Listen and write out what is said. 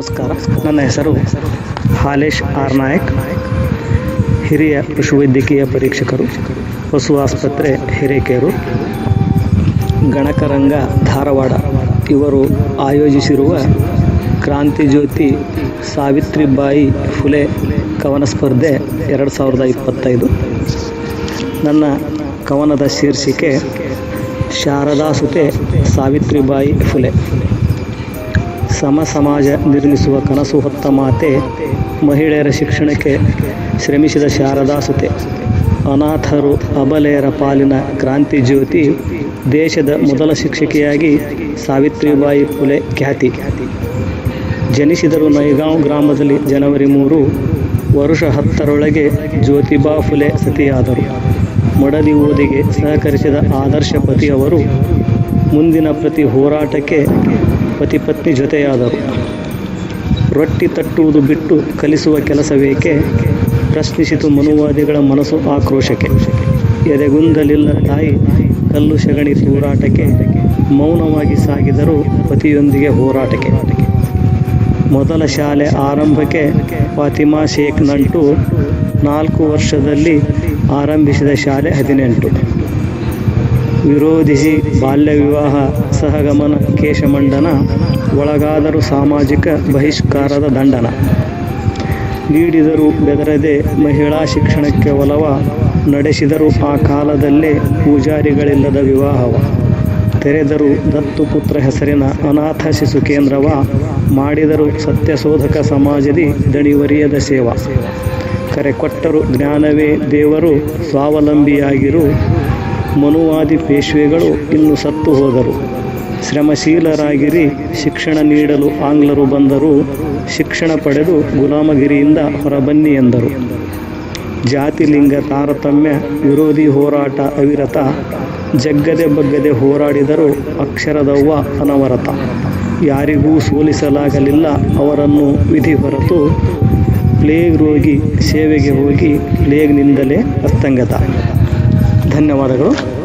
ನನ್ನ ಹೆಸರು ಹಾಲೇಶ್ ಆರ್ ನಾಯಕ್. ಹಿರಿಯ ಪಶುವೈದ್ಯಕೀಯ ಪರೀಕ್ಷಕರು ಪಶು ಆಸ್ಪತ್ರೆ ಹಿರೇಕೆರು, ಗಣಕರಂಗ ಧಾರವಾಡ. ಇವರು ಆಯೋಜಿಸಿರುವ ಕ್ರಾಂತಿ ಜ್ಯೋತಿ ಸಾವಿತ್ರಿಬಾಯಿ ಫುಲೆ ಕವನ ಸ್ಪರ್ಧೆ ಎರಡು ಸಾವಿರದ ಇಪ್ಪತ್ತೈದು. ನನ್ನ ಕವನದ ಶೀರ್ಷಿಕೆ ಶಾರದಾ ಸುತೆ ಸಾವಿತ್ರಿಬಾಯಿ ಫುಲೆ. ಸಮ ಸಮಾಜ ನಿರ್ಮಿಸುವ ಕನಸು ಹೊತ್ತ ಮಾತೆ ಮಹಿಳೆಯರ ಶಿಕ್ಷಣಕ್ಕೆ ಶ್ರಮಿಸಿದ ಶಾರದಾ ಸುತೆ ಅನಾಥರು ಅಬಲೆಯರ ಪಾಲಿನ ಕ್ರಾಂತಿ ಜ್ಯೋತಿ ದೇಶದ ಮೊದಲ ಶಿಕ್ಷಕಿಯಾಗಿ ಸಾವಿತ್ರಿಬಾಯಿ ಫುಲೆ ಖ್ಯಾತಿ. ಜನಿಸಿದರು ನೈಗಾಂವ್ ಗ್ರಾಮದಲ್ಲಿ ಜನವರಿ ಮೂರು, ವರುಷ ಹತ್ತರೊಳಗೆ ಜ್ಯೋತಿಬಾ ಫುಲೆ ಸತಿಯಾದರು. ಮಡದಿ ಓದಿಗೆ ಸಹಕರಿಸಿದ ಆದರ್ಶ ಪತಿಯವರು ಮುಂದಿನ ಪ್ರತಿ ಹೋರಾಟಕ್ಕೆ ಪತಿ ಪತ್ನಿ ಜೊತೆಯಾದರು. ರೊಟ್ಟಿ ತಟ್ಟುವುದು ಬಿಟ್ಟು ಕಲಿಸುವ ಕೆಲಸವೇಕೆ? ಪ್ರಶ್ನಿಸಿತು ಮನುವಾದಿಗಳ ಮನಸ್ಸು ಆಕ್ರೋಶಕ್ಕೆ ಎದೆಗುಂದಲಿಲ್ಲ ತಾಯಿ, ಕಲ್ಲು ಸಗಣಿ ಹೋರಾಟಕ್ಕೆ ಮೌನವಾಗಿ ಸಾಗಿದರು ಪತಿಯೊಂದಿಗೆ ಹೋರಾಟಕ್ಕೆ. ಮೊದಲ ಶಾಲೆ ಆರಂಭಕ್ಕೆ ಫಾತಿಮಾ ಶೇಖ್ ನಂಟು ನಾಲ್ಕು ವರ್ಷದಲ್ಲಿ ಆರಂಭಿಸಿದ ಶಾಲೆ ಹದಿನೆಂಟು. ವಿರೋಧಿಸಿ ಬಾಲ್ಯ ವಿವಾಹ ಸಹಗಮನ ಕೇಶಮಂಡನ ಒಳಗಾದರೂ ಸಾಮಾಜಿಕ ಬಹಿಷ್ಕಾರದ ದಂಡನ. ನೀಡಿದರೂ ಬೆದರದೆ ಮಹಿಳಾ ಶಿಕ್ಷಣಕ್ಕೆ ಒಲವ ನಡೆಸಿದರು ಆ ಕಾಲದಲ್ಲೇ ಪೂಜಾರಿಗಳಿಲ್ಲದ ವಿವಾಹವ. ತೆರೆದರು ದತ್ತು ಪುತ್ರ ಹೆಸರಿನ ಅನಾಥ ಶಿಶು ಕೇಂದ್ರವ ಮಾಡಿದರು ಸತ್ಯಶೋಧಕ ಸಮಾಜದಿ ದಣಿವರಿಯದ ಸೇವಾ. ಕರೆ ಕೊಟ್ಟರು ಜ್ಞಾನವೇ ದೇವರು ಸ್ವಾವಲಂಬಿಯಾಗಿರು ಮನುವಾದಿ ಪೇಶ್ವೆಗಳು ಇನ್ನು ಸತ್ತು ಹೋದರು. ಶ್ರಮಶೀಲರಾಗಿರಿ, ಶಿಕ್ಷಣ ನೀಡಲು ಆಂಗ್ಲರು ಬಂದರು, ಶಿಕ್ಷಣ ಪಡೆದು ಗುಲಾಮಗಿರಿಯಿಂದ ಹೊರಬನ್ನಿ ಎಂದರು. ಜಾತಿ ಲಿಂಗ ತಾರತಮ್ಯ, ವಿರೋಧಿ ಹೋರಾಟ ಅವಿರತ, ಜಗ್ಗದೆ ಬಗ್ಗದೆ ಹೋರಾಡಿದರು ಅಕ್ಷರದವ್ವ ಅನವರತ. ಯಾರಿಗೂ ಸೋಲಿಸಲಾಗಲಿಲ್ಲ ಅವರನ್ನು ವಿಧಿ ಹೊರತು ಪ್ಲೇಗ್ ರೋಗಿ ಸೇವೆಗೆ ಹೋಗಿ ಪ್ಲೇಗ್ನಿಂದಲೇ ಅಸ್ತಂಗತ. ಧನ್ಯವಾದಗಳು.